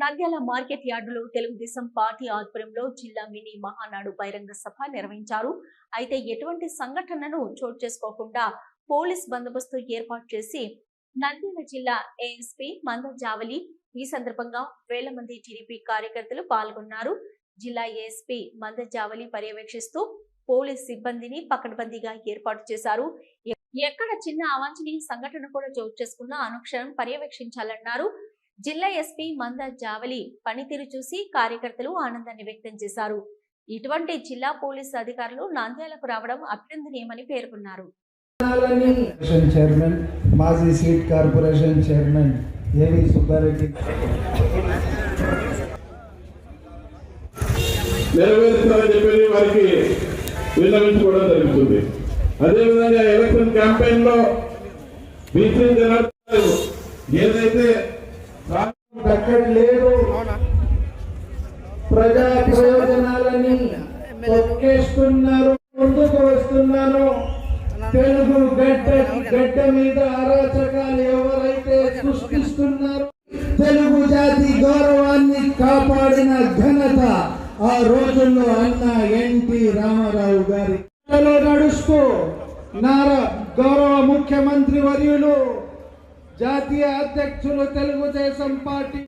Nandyal market యార్డులో Telugu Desam party ఆధ్వర్యంలో జిల్లా మినీ మహానాడు బహిరంగ సభ నిర్వహించారు. అయితే ఎటువంటి సంఘటనను చోటు చేసుకోకుండా పోలీస్ బందోబస్తు ఏర్పాటు చేసి నంద్యాల జిల్లా ఏఎస్పీ మంద జావలి ఈ సందర్భంగా వేల మంది టీడీపీ కార్యకర్తలు పాల్గొన్నారు. జిల్లా ఏఎస్పీ మంద జావలి పర్యవేక్షిస్తూ పోలీస్ సిబ్బందిని పకడ్బందీగా ఏర్పాటు చేశారు. ఎక్కడ చిన్న అవాంఛనీయ సంఘటన కూడా చోటు చేసుకున్నా అనుక్షణం పర్యవేక్షించాలన్నారు. జిల్లా ఎస్పీ మంద జావలి పనితీరు చూసి కార్యకర్తలు ఆనందాన్ని వ్యక్తం చేశారు. ఇటువంటి జిల్లా పోలీసు అధికారులు నంద్యాలకు రావడం అభినందనీయమని పేర్కొన్నారు. కార్పొరేషన్ చైర్మన్ మాజీ seed corporation chairman A V Subbareddy. నెరవేరుస్తారని చెప్పి వారికి విన్నవించుకోవడం జరుగుతుంది. అదేవిధంగా ఎలక్షన్ క్యాంపెయిన్లో బీసీ జనార్దన్ ఏదైతే దక్కట్లేదు ప్రజా ప్రయోజనాలని తొక్కేస్తున్నారు ముందుకు వస్తున్నారు. తెలుగు గడ్డ గడ్డ మీద అరాచకాలు ఎవరైతే సృష్టిస్తున్నారు తెలుగు జాతి గౌరవాన్ని కాపాడిన ఘనత ఆ రోజుల్లో అన్న ఎన్టీ రామారావు గారి నడుస్తూ నారా గౌరవ ముఖ్యమంత్రి వర్యులు జాతీయ అధ్యక్షులు తెలుగుదేశం పార్టీ